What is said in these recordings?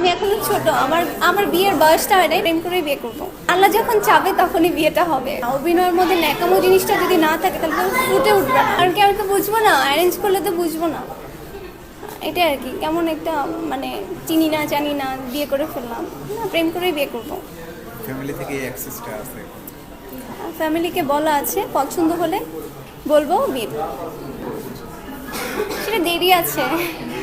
আমি এখনও ছোট আমার আমার বিয়ের বয়সটা হয় নাই প্রেম করেই বিয়ে করব। আল্লাহ যখন চাবে তখনই বিয়েটা হবে। অভিনয়ের মধ্যে ন্যাকামো জিনিসটা যদি না থাকে তাহলে তো ফুটে উঠবে কারণ কি আমি তো বুঝব না অ্যারেঞ্জ করলে তো বুঝব না। এটা আর কি কেমন একটা মানে চিনি না জানি না বিয়ে করে ফেললাম। না প্রেম করেই বিয়ে করব। ফ্যামিলি থেকে অ্যাক্সেসটা আছে। ফ্যামিলিকে বলা আছে পছন্দ হলে বলব বিয়ে। সেটা দেরি আছে।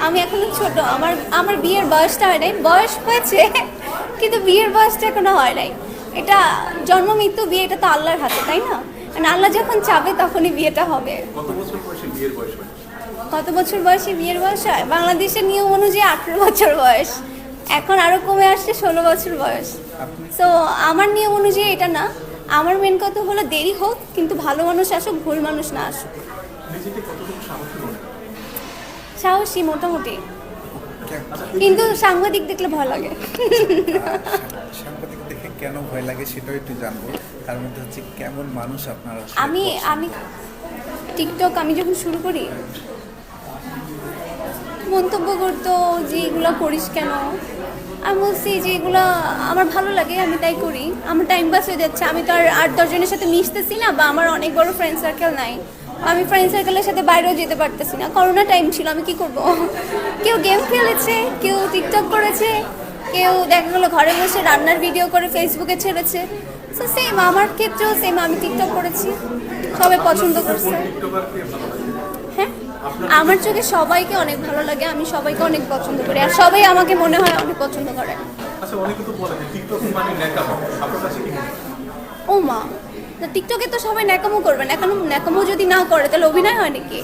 আমি এখনও ছোট আমার আমার বিয়ের বয়সটা হয় নাই বয়স হয়েছে কিন্তু বিয়ের বয়সটা এখনও হয় নাই। এটা জন্ম মৃত্যু বিয়ে এটা তো আল্লাহর হাতে তাই না? কারণ আল্লাহ যখন চাবে তখনই বিয়েটা হবে। কত বছর বয়সে বিয়ের বয়স হয়? কত বছর বয়সে বিয়ের বয়স হয়? বাংলাদেশের নিয়ম অনুযায়ী আঠেরো বছর বয়স। এখন আরও কমে আসছে ষোলো বছর বয়স। তো আমার নিয়ম অনুযায়ী এটা না। আমার মেন কথা হলো দেরি হোক কিন্তু ভালো মানুষ আসুক ভুল মানুষ না আসুক। নিজেকে কতটুকু সাহসী মনে সাহসী মোটামুটি। কিন্তু সাংবাদিক দেখলে ভয় লাগে। সাংবাদিক দেখে কেন ভয় লাগে সেটাও একটু জানব। তার মধ্যে হচ্ছে কেমন মানুষ আপনারা আমি আমি টিকটক আমি যখন শুরু করি মন্তব্য করতো যে এগুলো করিস কেন? আমি বলছি যে এগুলো আমার ভালো লাগে আমি তাই করি। আমার টাইম পাস হয়ে যাচ্ছে আমি তো আর আট দশজনের সাথে মিশতেছি না বা আমার অনেক বড় ফ্রেন্ড সার্কেল নাই। আমি ফ্রেন্ড সার্কেলের সাথে বাইরেও যেতে পারতেছি না। করোনা টাইম ছিল আমি কি করব? কেউ গেম খেলেছে কেউ টিকটক করেছে কেউ দেখা গেলো ঘরে বসে রান্নার ভিডিও করে ফেসবুকে ছেড়েছে। তো সেম আমার ক্ষেত্রেও সেম আমি টিকটক করেছি। সবাই পছন্দ করছে। হ্যাঁ? আমার চোখে সবাইকে অনেক ভালো লাগে আমি সবাইকে অনেক পছন্দ করি আর সবাই আমাকে মনে হয় অনেক পছন্দ করে। আচ্ছা অনেকে তো বলে টিকটক মানে? ও মা টিকটকে তো সবাই ন্যাকামো করবে, ন্যাকামো ন্যাকামো যদি না করে, তাহলে অভিনয় হয় নাকি?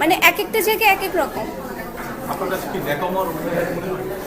মানে এক একটা জায়গায় এক এক রকম। আপনার কাছে কি অভিনয়